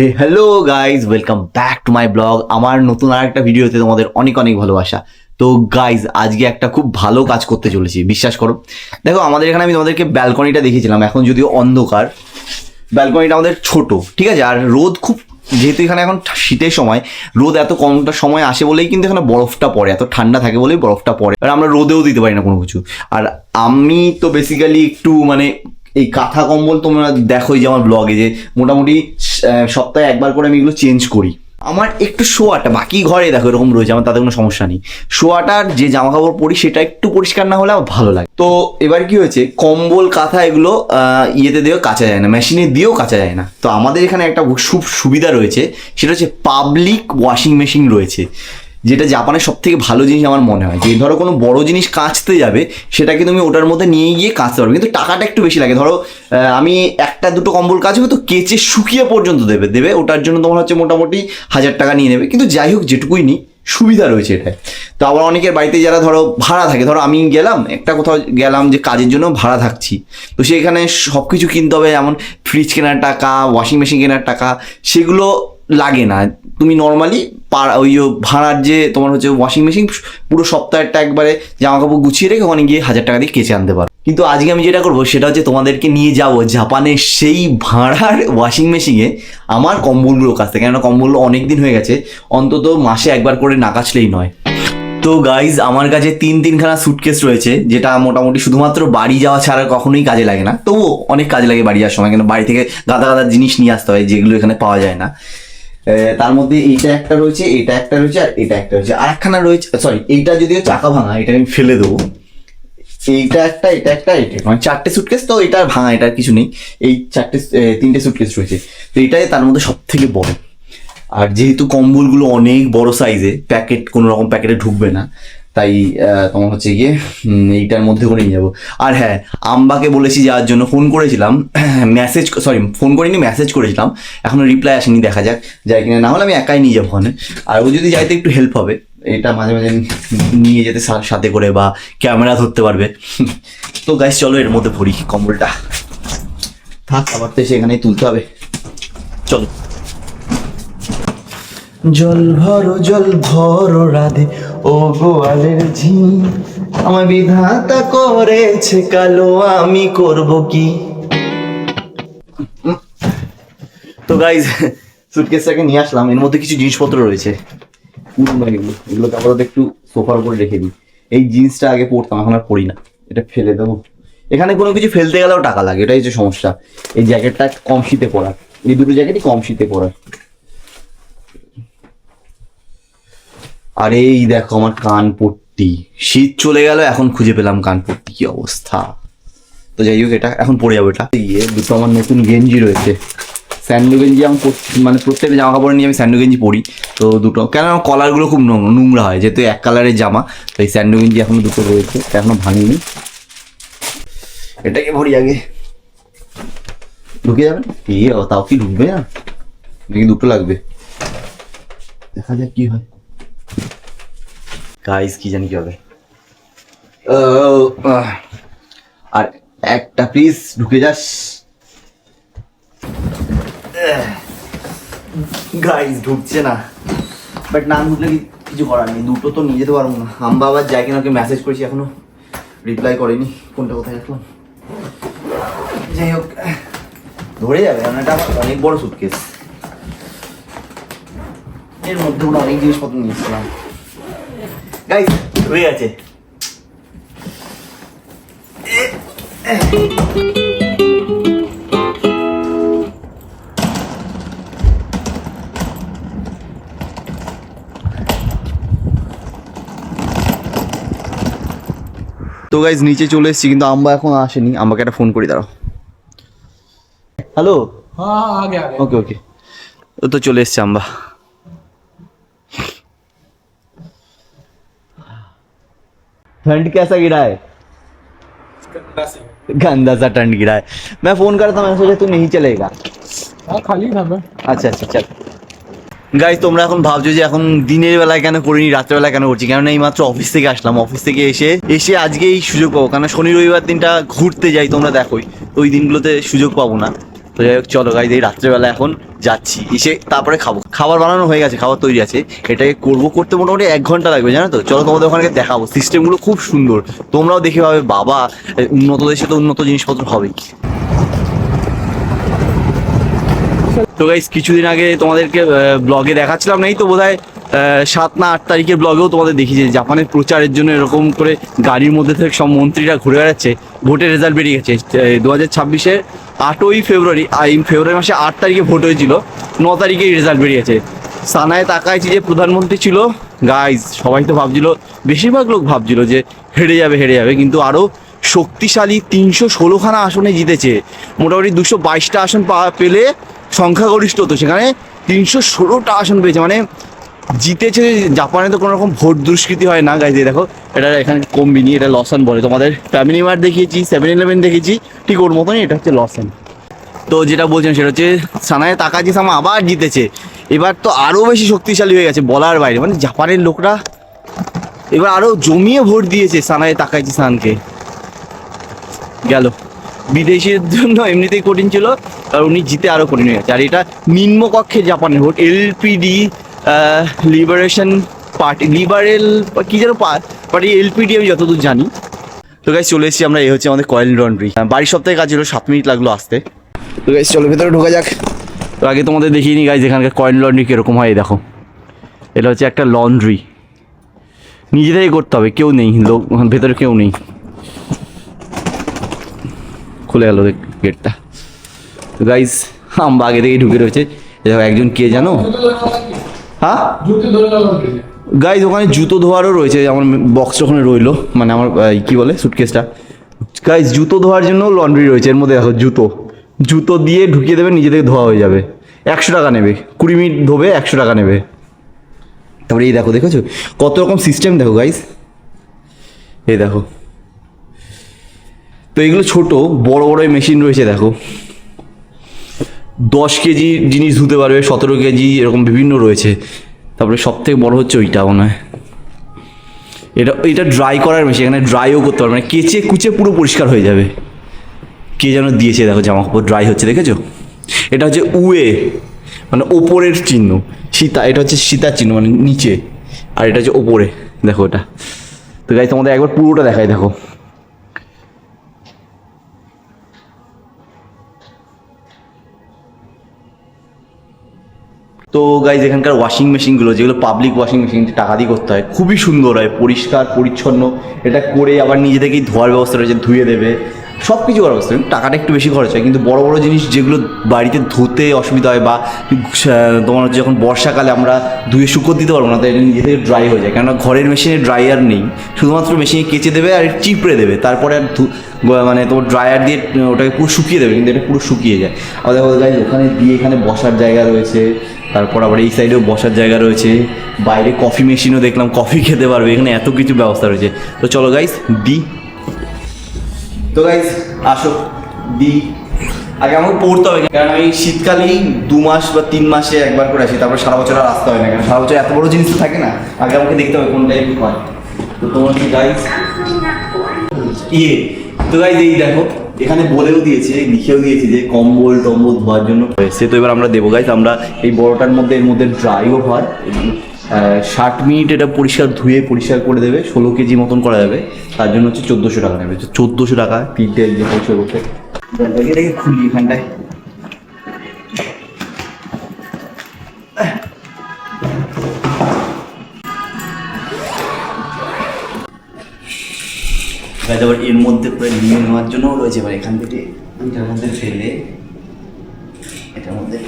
Hey hello guys welcome back to my blog আমার নতুন আর একটা ভিডিওতে তোমাদের অনেক অনেক ভালোবাসা। তো গাইজ আজকে একটা খুব ভালো কাজ করতে চলেছি, বিশ্বাস করো। দেখো, আমাদের এখানে আমি তোমাদেরকে ব্যালকনিটা দেখিয়েছিলাম, এখন যদিও অন্ধকার ব্যালকনিটা আমাদের ছোট, ঠিক আছে? আর রোদ খুব, যেহেতু এখানে এখন শীতের সময়, রোদ এত কমটা সময় আসে বলেই কিন্তু এখানে বরফটা পড়ে, এত ঠান্ডা থাকে বলেই বরফটা পড়ে। আর আমরা রোদেও দিতে পারি না কোনো কিছু। আর আমি তো বেসিক্যালি একটু মানে এই কাঁথা কম্বল তোমরা দেখোই যে আমার ব্লগে যে মোটামুটি সপ্তাহে একবার করে আমি এগুলো চেঞ্জ করি। আমার একটু শোয়াটা, বাকি ঘরে দেখো এরকম রয়েছে, আমার তাতে কোনো সমস্যা নেই। শোয়াটার যে জামা কাপড় পরি, সেটা একটু পরিষ্কার না হলে আমার ভালো লাগে। তো এবার কি হয়েছে, কম্বল, কাঁথা এগুলো ইয়েতে দিয়েও কাচা যায় না মেশিনে দিয়েও কাচা যায় না। তো আমাদের এখানে একটা সুবিধা রয়েছে, সেটা হচ্ছে পাবলিক ওয়াশিং মেশিন রয়েছে। যেটা জাপানের সব থেকে ভালো জিনিস আমার মনে হয়। যে ধরো কোনো বড় জিনিস কাঁচতে যাবে, সেটাকে তুমি ওটার মধ্যে নিয়ে গিয়ে কাঁচতে পারবে। কিন্তু টাকাটা একটু বেশি লাগে। ধরো আমি একটা দুটো কম্বল কাচবো তো কেচে শুকিয়ে পর্যন্ত দেবে। দেবে, ওটার জন্য তোমার হচ্ছে মোটামুটি হাজার টাকা নিয়ে নেবে। কিন্তু যাই হোক, যেটুকুই নিই, সুবিধা রয়েছে এটায়। তো আবার অনেকের বাড়িতে যারা ধরো ভাড়া থাকে, ধরো আমি গেলাম, একটা কোথাও গেলাম যে কাজের জন্য ভাড়া থাকছি। তো সেখানে সব কিছু কিনতে হবে, যেমন ফ্রিজ কেনার টাকা ওয়াশিং মেশিন কেনার টাকা, সেগুলো লাগে না। তুমি নর্মালি পাড়া ওই ভাড়ার যে তোমার হচ্ছে ওয়াশিং মেশিন পুরো সপ্তাহেরটা একবারে জামা কাপড় গুছিয়ে রেখে ওখানে গিয়ে হাজার টাকা দিয়ে কেচে আনতে পারো। কিন্তু আজকে আমি যেটা করব, সেটা হচ্ছে তোমাদেরকে নিয়ে যাব জাপানের সেই ভাড়ার ওয়াশিং মেশিনে আমার কম্বলগুলো কাছ থেকে। কেননা কম্বলগুলো অনেক দিন হয়ে গেছে, অন্তত মাসে একবার করে না কাচলেই নয়। তো গাইজ আমার কাছে তিন তিনখানা সুটকেস রয়েছে, যেটা মোটামুটি শুধুমাত্র বাড়ি যাওয়া ছাড়া কখনোই কাজে লাগে না। তবুও অনেক কাজে লাগে বাড়ি যাওয়ার সময় কেন বাড়ি থেকে গাদা গাদা জিনিস নিয়ে আসতে হয়, যেগুলো এখানে পাওয়া যায় না। তার মধ্যে এইটা একটা রয়েছে, এইটা একটা রয়েছে, আর এটা একটা রয়েছে। আর একখানা রয়েছে সরি এইটা যদিও চাকা ভাঙা, এটা আমি ফেলে দেবো। এইটা একটা এটা একটা এটা মানে চারটে সুটকেস তো এটা ভাঙা, এটা কিছু নেই। এই চারটে তিনটে সুটকেস রয়েছে। তো এটাই তার মধ্যে সব থেকে বড়। আর যেহেতু কম্বলগুলো অনেক বড় সাইজে প্যাকেট কোনো রকম প্যাকেটে ঢুকবে না তাই তোমার হচ্ছে গিয়ে এইটার মধ্যে করে নিয়ে যাব। আর হ্যাঁ আম্বাকে বলেছি যাওয়ার জন্য ফোন করেছিলাম মেসেজ সরি ফোন করিনি মেসেজ করেছিলাম। এখনও রিপ্লাই আসেনি, দেখা যাক যাই কিনা। না হলে আমি একাই নিয়ে যাব ওখানে। আর ও যদি যাইতে একটু হেল্প হবে, এটা মাঝে মাঝে নিয়ে যেতে সাথে করে বা ক্যামেরা ধরতে পারবে। তো গাইস চলো এর মধ্যে ভরি কম্বলটা। থাক, আবার তো এসে এখানেই তুলতে হবে। চলো। জল ভরো জল ভরো রাধে। ও গোয়ালের ঝিম আমার বিধাতা করেছে কালো, আমি করব কি? তো গাইজ সুটকেসটাকে নিয়ে আসলাম, এর মধ্যে কিছু জিনিসপত্র রয়েছে। এগুলো এগুলোকে আপাতত একটু সোফার উপরে রেখে দিই। এই জিন্সটা আগে পরতাম, এখন আর পরি না। এটা ফেলে দেবো। এখানে কোনো কিছু ফেলতে গেলেও টাকা লাগে, এটাই হচ্ছে সমস্যা। এই জ্যাকেটটা কম শীতে পরার। এই দুটো জ্যাকেটই কম শীতে পরার। আর এই দেখো আমার কান পট্টি। শীত চলে গেল, এখন খুঁজে পেলাম কান পট্টি কি অবস্থা। তো যাই হোক, এটা এখন পরে যাব, এটা। ইয়ে দুটো আমার নতুন গেঞ্জি রয়েছে। স্যান্ডো গেঞ্জি আমি মানে প্রত্যেক জামা কাপড় নিয়ে আমি স্যান্ডো গেঞ্জি পরি। তো দুটো কেন কলারগুলো খুব নোংরা হয়, যেহেতু এক কালারের জামা, তো এই স্যান্ডো গেঞ্জি এখনও দুটো রয়েছে এখনও ভাঙিনি। এটাকে ভরি আগে। ঢুকে যাবে? কি তাও কি ঢুকবে না? নাকি দুটো লাগবে? দেখা যাক কি হয়। গাইস কি জানি কি হবে। আর একটা প্লিজ ঢুকে যাস। গাইস ঢুকছে না। বাট না ঢুকলে কি- কিছু করার নেই। দুটো তো নিয়ে যেতে পারব না। আম্বা আবার যাই কিনা ওকে মেসেজ করেছি এখনও রিপ্লাই করেনি। ফোনটা কোথায় রাখলাম? যাই হোক ধরে যাবে। কারণ এটা আমার অনেক বড় সুটকেস এর মধ্যে হয় অনেক জিনিসপত্র নিয়েছিলাম তো গাইজ নিচে চলে এসেছি কিন্তু আম্বা এখন আসেনি। আমাকে একটা ফোন করি দাঁড়াও। হ্যালো ওকে ওকে তো চলে এসছে আম্বা ठंड कैसा गिरा है गंदा से गंदा सा ठंड गिरा है मैं फोन कर था मैंने सोचा तू नहीं चलेगा हाँ खाली था मैं আচ্ছা আচ্ছা চল গাইজ তোমরা এখন ভাবছো যে এখন দিনের বেলায় কেন করিনি রাত্রেবেলায় কেন করছি কেননা এই মাত্র অফিস থেকে আসলাম অফিস থেকে এসে এসে আজকে এই সুযোগ পাবো কারণ শনি রবিবার দিনটা ঘুরতে যাই তোমরা দেখোই তো ওই দিনগুলোতে সুযোগ পাবো না তো যাই হোক চলো গাইজ এই রাত্রেবেলা এখন যাচ্ছি। এসে তারপরে খাব। খাবার বানানো হয়ে গেছে খাবার তৈরি আছে। এটাকে করব করতে মোটামুটি এক ঘণ্টা লাগবে জানো তো? চলো তোমাদের ওখানে দেখাবো। সিস্টেমগুলো খুব সুন্দর। তোমরাও দেখে পাবে বাবা উন্নত দেশে তো উন্নত জিনিসপত্র হবেই তো গাইজ কিছুদিন আগে তোমাদেরকে ব্লগে দেখাচ্ছিলাম নাই তো আহ, সাত না আট তারিখের ব্লগেও তোমাদের যে জাপানের প্রচারের জন্য এরকম করে গাড়ির মধ্যে থেকে সব মন্ত্রীরা ঘুরে বেড়াচ্ছে। ভোটের রেজাল্ট বেরিয়ে গেছে। দু হাজার ছাব্বিশের আটই ফেব্রুয়ারি ফেব্রুয়ারি মাসে আট তারিখে ভোট হয়েছিল। ন তারিখেই রেজাল্ট বেরিয়েছে। সানায় তাকাইছি যে প্রধানমন্ত্রী ছিল গাইজ সবাই তো ভাবছিল, বেশিরভাগ লোক ভাবছিল যে হেরে যাবে হেরে যাবে, কিন্তু আরও শক্তিশালী তিনশো ষোলোখানা আসনে জিতেছে। মোটামুটি দুশো বাইশটা আসন পেলে সংখ্যাগরিষ্ঠ হতো সেখানে তিনশো ষোলোটা আসন পেয়েছে। মানে জিতেছে জাপানে তো কোনো রকম ভোট দুষ্কৃতি হয় না গাইজ দেখো, এটা এখানে কম্বিনি, এটা লসান বলে তোমাদের। ফ্যামিলি মার্ট দেখিয়েছি সেভেন ইলেভেন দেখেছি ঠিক ওর মতনই এটা হচ্ছে লসান। তো যেটা বলছেন সেটা হচ্ছে, সানায় তাকাজি সামা আবার জিতেছে। এবার তো আরও বেশি শক্তিশালী হয়ে গেছে বলার বাইরে মানে জাপানের লোকরা এবার আরও জমিয়ে ভোট দিয়েছে সানায় তাকাইজি সানকে গেল। বিদেশির জন্য এমনিতেই কঠিন ছিল আর উনি জিতে আরও কঠিন হয়ে গেছে। আর এটা নিম্নকক্ষের জাপানের vote, LPD liberation party liberal কি যেন পার্টি এলপিডি আমি যতদূর জানি। তো গাইজ চলে এসেছি আমরা এই হচ্ছে আমাদের কয়েল লন্ড্রি বাড়ির সপ্তাহে কাজ ছিল সাত মিনিট লাগল আসতে। তো গাইজ চলো ভেতরে ঢোকা যাক। তো আগে তোমাদের দেখিয়ে নি গাইজ এখানকার কয়েল লন্ড্রি কীরকম হয় দেখো। এটা হচ্ছে একটা লন্ড্রি নিজে থেকে করতে হবে কেউ নেই লোক ভেতরে কেউ নেই। খুলে গেল গেটটা তো গাইজ আমরা আগে থেকেই ঢুকে রয়েছে। দেখো একজন কে জানো? হ্যাঁ? জুতো গাইজ ওখানে জুতো ধোয়ারও রয়েছে। আমার বক্স ওখানে রইল। মানে আমার কি বলে? সুটকেসটা গাইজ জুতো ধোয়ার জন্য লন্ড্রি রয়েছে। এর মধ্যে দেখো জুতো। জুতো দিয়ে ঢুকিয়ে দেবে নিজে থেকে ধোয়া হয়ে যাবে। একশো টাকা নেবে। কুড়ি মিনিট ধোবে একশো টাকা নেবে। তারপরে এই দেখো দেখেছ? কত রকম সিস্টেম দেখো গাইজ এই দেখো। তো এগুলো ছোট বড় বড় মেশিন রয়েছে দেখো। দশ কেজি জিনিস ধুতে পারবে, সতেরো কেজি এরকম বিভিন্ন রয়েছে। তারপরে সব থেকে বড়ো হচ্ছে ওইটা মনে হয়। এটা এটা ড্রাই করার মেশিন এখানে ড্রাইও করতে পারবে মানে কেচে কুচে পুরো পরিষ্কার হয়ে যাবে। কে যেন দিয়েছে, দেখো জামা কাপড় ড্রাই হচ্ছে, দেখেছ? এটা হচ্ছে উয়ে মানে ওপরের চিহ্ন। সীতা, এটা হচ্ছে সীতার চিহ্ন মানে নিচে। আর এটা হচ্ছে ওপরে, দেখো এটা। তো গাই তোমাদের একবার পুরোটা দেখাই, দেখো। তো গাইজ এখানকার ওয়াশিং মেশিনগুলো যেগুলো পাবলিক ওয়াশিং মেশিন টাকা দিয়ে করতে হয়, খুবই সুন্দর হয়, পরিষ্কার, পরিচ্ছন্ন। এটা করে আবার নিজে থেকেই ধোয়ার ব্যবস্থা রয়েছে, ধুয়ে দেবে। সব কিছু করার ব্যবস্থা টাকাটা একটু বেশি খরচ হয়। কিন্তু বড় বড় জিনিস যেগুলো বাড়িতে ধুতে অসুবিধা হয় বা তোমার হচ্ছে যখন বর্ষাকালে আমরা ধুয়ে শুকো দিতে পারব না, তাই এটা নিজে থেকে ড্রাই হয়ে যায়। কেননা ঘরের মেশিনে ড্রায়ার নেই। শুধুমাত্র মেশিনে কেচে দেবে আর চিপড়ে দেবে। তারপরে আর মানে তোমার ড্রায়ার দিয়ে, ওটাকে পুরো শুকিয়ে দেবে, কিন্তু এটা পুরো শুকিয়ে যায়। গাইজ ওখানে দিয়ে এখানে বসার জায়গা রয়েছে। তারপর আবার এই সাইডেও বসার জায়গা রয়েছে। বাইরে কফি মেশিনও দেখলাম কফি খেতে পারবে এখানে এত কিছু ব্যবস্থা রয়েছে। তো চলো গাইস দি তো গাইস আসো দি আগে আমাকে পড়তে হবে কারণ আমি শীতকালেই দু মাস বা তিন মাসে একবার করে আসি তারপর সারা বছর আর আসতে হয় না কারণ সারা বছর এত বড় জিনিস তো থাকে না। আগে আমাকে দেখতে হবে কোন টাইপ হয়। তো তোমার কি গাইস ইয়ে। তো গাইস এই দেখো এখানে বলেও দিয়েছে, লিখেও দিয়েছে যে কম্বল টম্বল ধোয়ার জন্য। সে তো এবার আমরা দেবো গাইজ আমরা এই বড়টার মধ্যে, এর মধ্যে ড্রাইও হয় ষাট মিনিট এটা পরিষ্কার ধুয়ে পরিষ্কার করে দেবে, ষোলো কেজি মতন করা যাবে। তার জন্য হচ্ছে চোদ্দোশো টাকা নেবে। চোদ্দোশো টাকা, তিনটে একদিন পরিষ্কার করতে খুলি এখানটায়। গাছ আবার এর মধ্যে করে নিয়ে নেওয়ার জন্যও রয়েছে এবার এখান থেকে এটার মধ্যে ফেলে। এটার মধ্যে।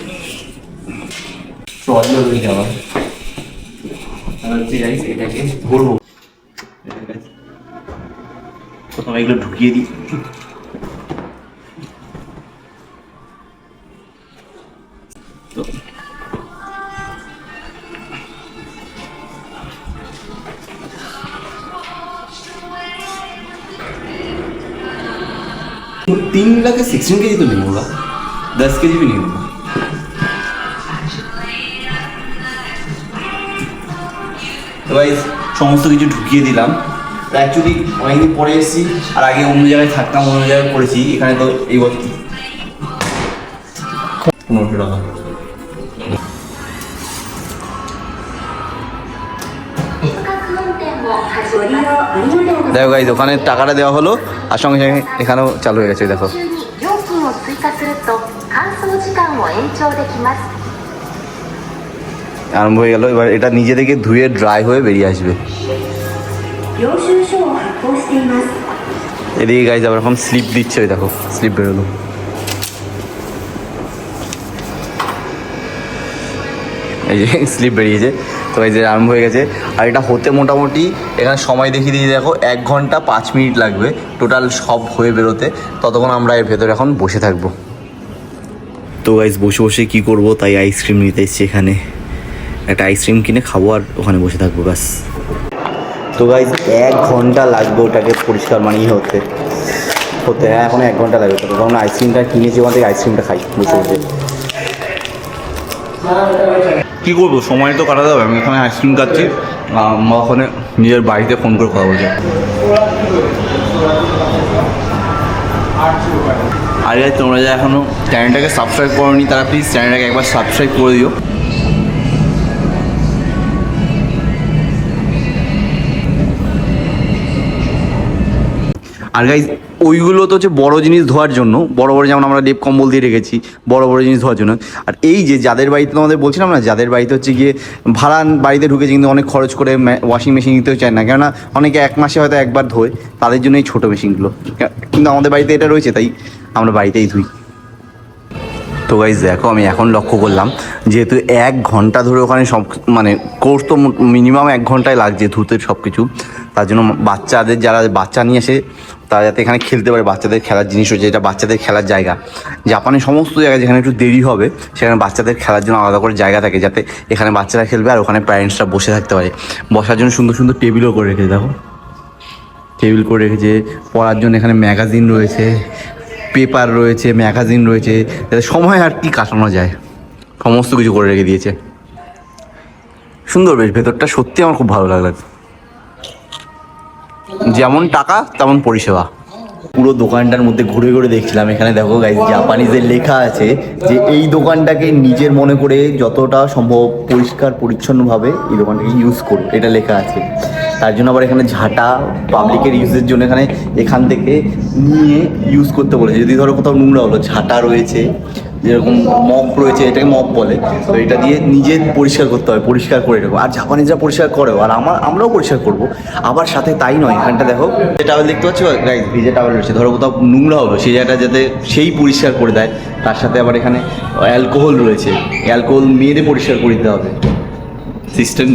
ট্রলিও হয়ে যাওয়া হচ্ছে guys এটাকে ধরবো। প্রথমে এগুলো ঢুকিয়ে দিই। तीन लाख सिक्सटीन के जी तो नहीं होगा दस के जी भी नहीं होगा তো গাইজ সমস্ত কিছু ঢুকিয়ে দিলাম অ্যাকচুয়ালি অনেকদিন পরে এসেছি আর আগে অন্য জায়গায় থাকতাম অন্য জায়গায় পড়েছি এখানে তো এই বছর পনেরোশো টাকা দেখো গাইজ ওখানে টাকাটা দেওয়া হলো, আর সঙ্গে সঙ্গে এখানেও চালু হয়ে গেছে, দেখো। আরম্ভ হয়ে গেল, এবার এটা নিজে থেকে ধুয়ে ড্রাই হয়ে বেরিয়ে আসবে। এদিকে গাইজ আবার এখন স্লিপ দিচ্ছে, ওই দেখো স্লিপ বেরোলো। এই যে স্লিপ বেরিয়েছে। তো এই যে আরম্ভ হয়ে গেছে। আর এটা হতে মোটামুটি এখানে সময় দেখিয়ে দিয়ে দেখো, এক ঘণ্টা পাঁচ মিনিট লাগবে। টোটাল সব হয়ে বেরোতে। ততক্ষণ আমরা এর ভেতরে এখন বসে থাকব। তো গাইজ বসে বসে কি করব? তাই আইসক্রিম নিতে এসেছি এখানে। একটা আইসক্রিম কিনে খাব আর ওখানে বসে থাকব, ব্যাস। তো গাইজ এক ঘণ্টা লাগবে ওটাকে পরিষ্কার মানিয়ে হতে। হতে হ্যাঁ এখন এক ঘণ্টা লাগবে। তো কারণ আইসক্রিমটা কিনেছি, ওখান থেকে আইসক্রিমটা খাই, বসে বসে। কী করব? সময় তো কাটাতে হবে। আমি এখানে আইসক্রিম খাচ্ছি। মা ওখানে নিজের বাড়িতে ফোন করে কথা বলছে। আর guys, তোমরা যা এখনও চ্যানেলটাকে সাবস্ক্রাইব করোনি তারা প্লিজ চ্যানেলটাকে একবার সাবস্ক্রাইব করে দিও। আর গাইজ ওইগুলো তো হচ্ছে বড় জিনিস ধোয়ার জন্য, বড় বড় যেমন আমরা লেপ কম্বল দিয়ে রেখেছি, বড় বড় জিনিস ধোয়ার জন্য। আর এই যে যাদের বাড়িতে তোমাদের বলছিলাম না, যাদের বাড়িতে হচ্ছে গিয়ে ভাড়া বাড়িতে ঢুকেছে কিন্তু অনেক খরচ করে ওয়াশিং মেশিন নিতেও চায় না। কেননা অনেকে এক মাসে হয়তো একবার ধোয়, তাদের জন্য এই ছোটো মেশিনগুলো কিন্তু আমাদের বাড়িতে এটা রয়েছে, তাই আমরা বাড়িতেই ধুই। তো গাইজ দেখো, আমি এখন লক্ষ্য করলাম, যেহেতু এক ঘণ্টা ধরে ওখানে সব মানে কোর্স তো মিনিমাম এক ঘন্টায় লাগছে ধুতে সব কিছু তার জন্য বাচ্চাদের, যারা বাচ্চা নিয়ে এসে তারা যাতে এখানে খেলতে পারে, বাচ্চাদের খেলার জিনিস রয়েছে এটা বাচ্চাদের খেলার জায়গা। জাপানের সমস্ত জায়গায় যেখানে একটু দেরি হবে, সেখানে বাচ্চাদের খেলার জন্য আলাদা করে জায়গা থাকে যাতে এখানে বাচ্চারা খেলবে আর ওখানে প্যারেন্টসরা বসে থাকতে পারে। বসার জন্য সুন্দর সুন্দর টেবিলও করে রেখেছে, দেখো। টেবিল করে রেখেছে, পড়ার জন্য এখানে ম্যাগাজিন রয়েছে পেপার রয়েছে ম্যাগাজিন রয়েছে, যাতে সময় আর কি কাটানো যায়। সমস্ত কিছু করে রেখে দিয়েছে। সুন্দর বেশ, ভেতরটা সত্যি আমার খুব ভালো লাগল। যেমন টাকা, তেমন পরিষেবা। পুরো দোকানটার মধ্যে ঘুরে ঘুরে দেখছিলাম। এখানে দেখো গাইজ জাপানিজের লেখা আছে যে, এই দোকানটাকে নিজের মনে করে যতটা সম্ভব পরিষ্কার, পরিচ্ছন্নভাবে এই দোকানটাকে ইউজ করো। এটা লেখা আছে। তার জন্য আবার এখানে ঝাঁটা পাবলিকের ইউজের জন্য এখানে, এখান থেকে নিয়ে ইউজ করতে বলেছে। যদি ধরো কোথাও নোংরা হলো, ঝাঁটা রয়েছে যেরকম মপ রয়েছে, এটাকে মপ বলে। তো এটা দিয়ে নিজে পরিষ্কার করতে হবে পরিষ্কার করে রাখব আর জাপানিজরা পরিষ্কার করেও, আর আমার, আমরাও পরিষ্কার করব। আবার সাথে তাই নয়, এখানটা দেখো, যে টাওয়েল দেখতে পাচ্ছ? গাইজ ভিজে টাওয়েল রয়েছে, ধরো কোথাও নোংরা হলো সেই জায়গাটা যাতে সেই পরিষ্কার করে দেয়। তার সাথে আবার এখানে অ্যালকোহল রয়েছে অ্যালকোহল মেয়েদের পরিষ্কার করে দিতে হবে। সিস্টেম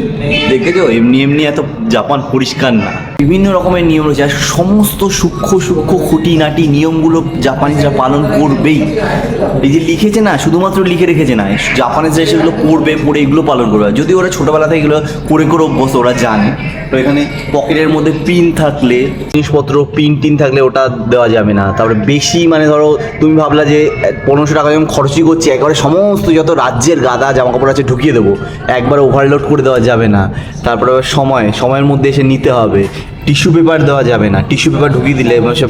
দেখেছ? এমনি এমনি এত জাপান পরিষ্কার না। বিভিন্ন রকমের নিয়ম রয়েছে। আর সমস্ত সূক্ষ্ম সূক্ষ্ম খুঁটিনাটি নিয়মগুলো জাপানিজরা পালন করবেই। এই যে লিখেছে না, শুধুমাত্র লিখে রেখেছে না জাপানিজরা সেগুলো পড়বে, পড়ে এগুলো পালন করবে। যদি ওরা ছোটোবেলা থেকে এগুলো করে করে অভ্যস্ত, ওরা জানে। তো এখানে পকেটের মধ্যে পিন থাকলে, জিনিসপত্র, পিন টিন থাকলে ওটা দেওয়া যাবে না। তারপরে বেশি মানে ধরো, তুমি ভাবলা যে, পনেরোশো টাকা যখন খরচই করছি, একবারে সমস্ত যত রাজ্যের গাদা জামা কাপড় আছে ঢুকিয়ে দেবো। একবার ওভারলোড করে দেওয়া যাবে না। তারপরে সময়, সময়ের মধ্যে এসে নিতে হবে। টিস্যু পেপার দেওয়া যাবে না। টিস্যু পেপার ঢুকিয়ে দিলে সব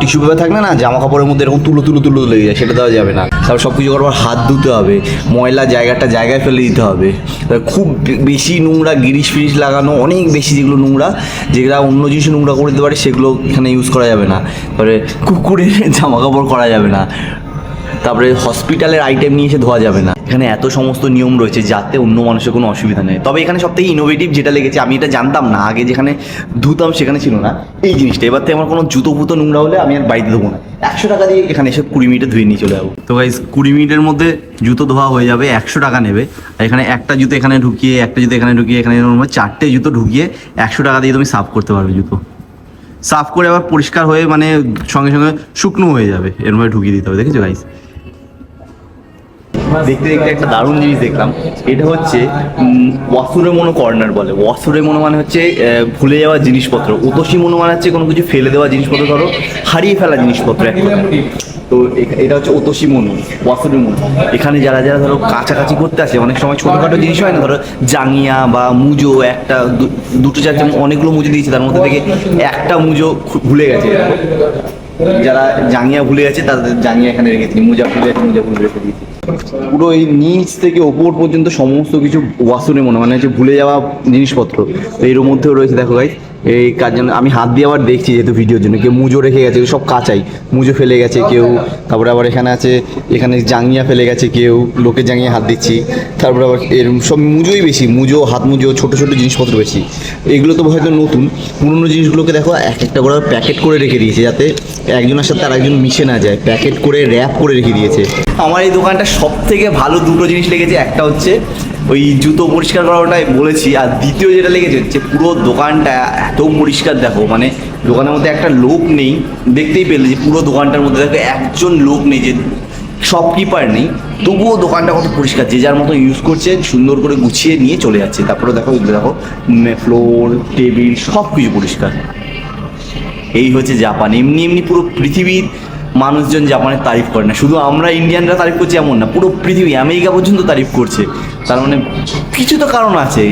টিস্যু পেপার থাকলে না জামা কাপড়ের মধ্যে এরকম তুলো তুলো তুলো লেগে যায়, সেটা দেওয়া যাবে না। তারপর সব কিছু করবার হাত ধুতে হবে, ময়লা জায়গাটা জায়গায় ফেলে দিতে হবে। খুব বেশি নোংরা গিরিশ ফিরিশ লাগানো, অনেক বেশি যেগুলো নোংরা, যেগুলো অন্য জিনিস নোংরা করে দিতে পারে, সেগুলো এখানে ইউজ করা যাবে না। তারপরে কুকুরের জামা কাপড় করা যাবে না। তারপরে হসপিটালের আইটেম নিয়ে এসে ধোয়া যাবে না। এখানে এত সমস্ত নিয়ম রয়েছে যাতে অন্য মানুষের কোনো অসুবিধা নেই। তবে এখানে সব থেকে ইনোভেটিভ যেটা লেগেছে, আমি এটা জানতাম না, আগে যেখানে ধুতাম সেখানে ছিল না। এই জিনিসটা, এবার থেকে আমার কোনো জুতো ফুতো নোংরা হলে আমি আর বাড়িতে ধোবো না। একশো টাকা দিয়ে এখানে এসে কুড়ি মিনিটে ধুয়ে নিয়ে চলে যাব। তো গাইজ কুড়ি মিনিটের মধ্যে জুতো ধোয়া হয়ে যাবে, একশো টাকা নেবে। আর এখানে একটা জুতো এখানে ঢুকিয়ে, একটা জুতো এখানে ঢুকিয়ে, এখানে চারটে জুতো ঢুকিয়ে একশো টাকা দিয়ে তুমি সাফ করতে পারবে জুতো। সাফ করে আবার পরিষ্কার হয়ে মানে সঙ্গে সঙ্গে শুকনো হয়ে যাবে এরমভাবে ঢুকিয়ে দিতে হবে, দেখেছ গাইজ দেখতে দেখতে একটা দারুণ জিনিস দেখলাম। এটা হচ্ছে ওয়াসুরে মনো কর্নার বলে। ওয়াসুরে মনো মানে হচ্ছে ভুলে যাওয়া জিনিসপত্র। ওতসি মনো মানে হচ্ছে কোনো কিছু ফেলে দেওয়া জিনিসপত্র, ধরো, হারিয়ে ফেলা জিনিসপত্র এক তো এটা হচ্ছে ওতসি মনো ওয়াসুরে মনু এখানে যারা যারা ধরো কাছাকাছি করতে আসে, অনেক সময় ছোটোখাটো জিনিস হয় না, ধরো জাঙ্গিয়া বা মুজো, একটা দুটো, চারটে, অনেকগুলো মুজো দিয়েছে, তার মধ্যে থেকে একটা মুজো ভুলে গেছে। যারা জাঙ্গিয়া ভুলে গেছে, তাদের জাঙ্গিয়া এখানে রেখেছি মোজা ভুলে গেছে মোজা ভুলে রেখে দিয়েছি। পুরো এই নিচ থেকে ওপর পর্যন্ত সমস্ত কিছু ওয়াসনে মনে মানে হচ্ছে ভুলে যাওয়া জিনিসপত্র। এর মধ্যেও রয়েছে, দেখো গাইজ এই কাজ জন্য আমি হাত দিয়ে আবার দেখছি যেহেতু ভিডিওর জন্য। কেউ মুজো রেখে গেছে, সব কাঁচাই। মুজো ফেলে গেছে কেউ। তারপরে আবার এখানে আছে, এখানে জাঙ্গিয়া ফেলে গেছে কেউ। লোকে জাঙ্গিয়া হাত দিচ্ছি। তারপরে আবার এর সব মুজোই বেশি, মুজো, হাত মুজো, ছোটো ছোটো জিনিসপত্র বেশি। এগুলো তো হয়তো নতুন। পুরনো জিনিসগুলোকে দেখো, এক একটা করে প্যাকেট করে রেখে দিয়েছে যাতে একজনের সাথে আর একজন মিশে না যায়। প্যাকেট করে, র্যাপ করে রেখে দিয়েছে। আমার এই দোকানটা সব থেকে ভালো দুটো জিনিস লেগেছে। একটা হচ্ছে ওই জুতো পরিষ্কার করাটাই বলেছি। আর দ্বিতীয় যেটা লেগেছে, যে পুরো দোকানটা এত পরিষ্কার দেখো মানে দোকানের মধ্যে একটা লোক নেই, দেখতেই পেলে যে পুরো দোকানটার মধ্যে দেখো একজন লোক নেই, যে শপকিপার নেই। তবুও দোকানটা কত পরিষ্কার, যে যার মতো ইউজ করছে, সুন্দর করে গুছিয়ে নিয়ে চলে যাচ্ছে। তারপরে দেখো দেখো ফ্লোর টেবিল সব কিছু পরিষ্কার। এই হচ্ছে জাপান এমনি এমনি পুরো পৃথিবীর মানুষজন জাপানের তারিফ করে না। শুধু আমরা ইন্ডিয়ানরা তারিফ করছি এমন না পুরো পৃথিবী আমেরিকা পর্যন্ত তারিফ করছে। তার মানে কিছু তো কারণ আছে।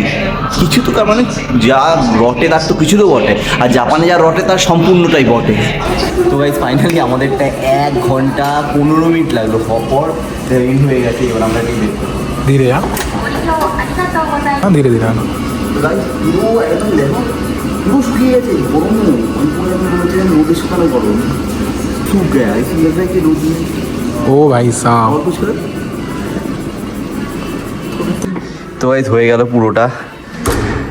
কিছু তো কারণ মানে যা রটে তার তো কিছু তো বটে। আর জাপানে যা রটে তার সম্পূর্ণটাই বটে। তো গাইজ ফাইনালি আমাদেরটা এক ঘণ্টা পনেরো মিনিট লাগল। পর ট্রেন হয়ে গেছে এবার আমরা হ্যাঁ? হ্যাঁ, ধীরে ধীরে হ্যাঁ। ধীরে পুরো একদম দেখো পুরো শুকিয়ে গেছে গরম শুকানো গরম। सूख गया इसलिए लग रहा है कि रोड में ओ भाई साहब और कुछ करो তো গাইজ হয়ে গেল পুরোটা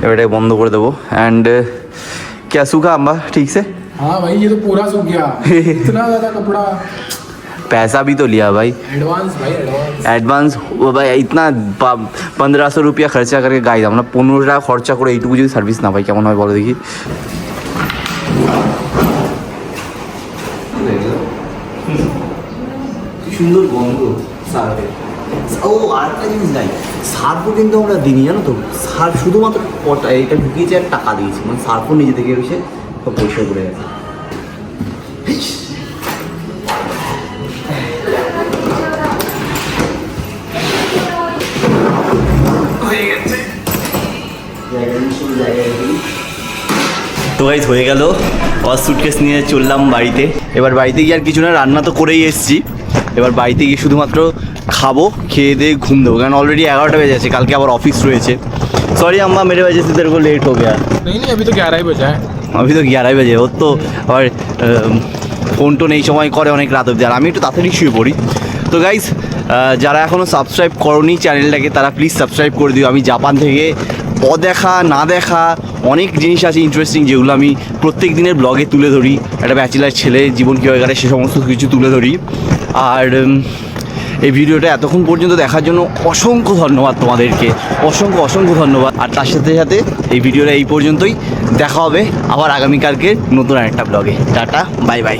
এবার এটাকে বন্ধ করে দেবো অ্যান্ড ক্যা সুখা আম্বা ঠিক সে हाँ भाई ये तो पूरा सूख गया इतना ज्यादा कपड़ा पैसा भी तो लिया भाई एडवांस भाई एडवांस অ্যাডভান্স ও ভাই ইতনা পনেরোশো রুপিয়া খরচা করে গাইজ আমরা পনেরো টাকা খরচা করে এইটুকু যদি সার্ভিস না পাই কেমন হয় বলো দেখি সুন্দর গন্ধ সার্ফের ও, আরেকটা জিনিস নাই সার্ফও কিন্তু আমরা দিইনি, জানো তো? সার্ফ শুধুমাত্র পটা এটা ঢুকিয়েছে আর টাকা দিয়েছি। মানে সার্ফও নিজে থেকে এসে সব পরিষ্কার করে গেছে। তো গাইজ হয়ে গেল। আর সুটকেস নিয়ে চললাম বাড়িতে। এবার বাড়িতে গিয়ে আর কিছু না, রান্না তো করেই এসেছি। এবার বাড়িতে গিয়ে শুধুমাত্র খাবো খেয়ে দিয়ে ঘুম দেবো কারণ অলরেডি এগারোটা বেজে আছে কালকে আবার অফিস রয়েছে সরি আম্মা মেরে वजह से तेरे को लेट हो गया नहीं नहीं अभी तो ग्यारह ही बजा है আমি তো গ্যারাই বাজে ওর তো আবার ফোন টোন এই সময় করে অনেক রাত অব্দি আর আমি একটু তাড়াতাড়ি শুয়ে পড়ি তো গাইজ যারা এখনও সাবস্ক্রাইব করনি চ্যানেলটাকে তারা প্লিজ সাবস্ক্রাইব করে দিও আমি জাপান থেকে অদেখা না দেখা অনেক জিনিস আছে ইন্টারেস্টিং যেগুলো আমি প্রত্যেক দিনের ব্লগে তুলে ধরি একটা ব্যাচেলার ছেলে জীবন কীভাবে কাটে সে সমস্ত কিছু তুলে ধরি আর এই ভিডিওটা এতক্ষণ পর্যন্ত দেখার জন্য অসংখ্য ধন্যবাদ তোমাদেরকে। অসংখ্য অসংখ্য ধন্যবাদ। আর তার সাথে সাথে এই ভিডিওটা এই পর্যন্তই। দেখা হবে আবার আগামীকালকে নতুন আরেকটা ব্লগে টাটা বাই বাই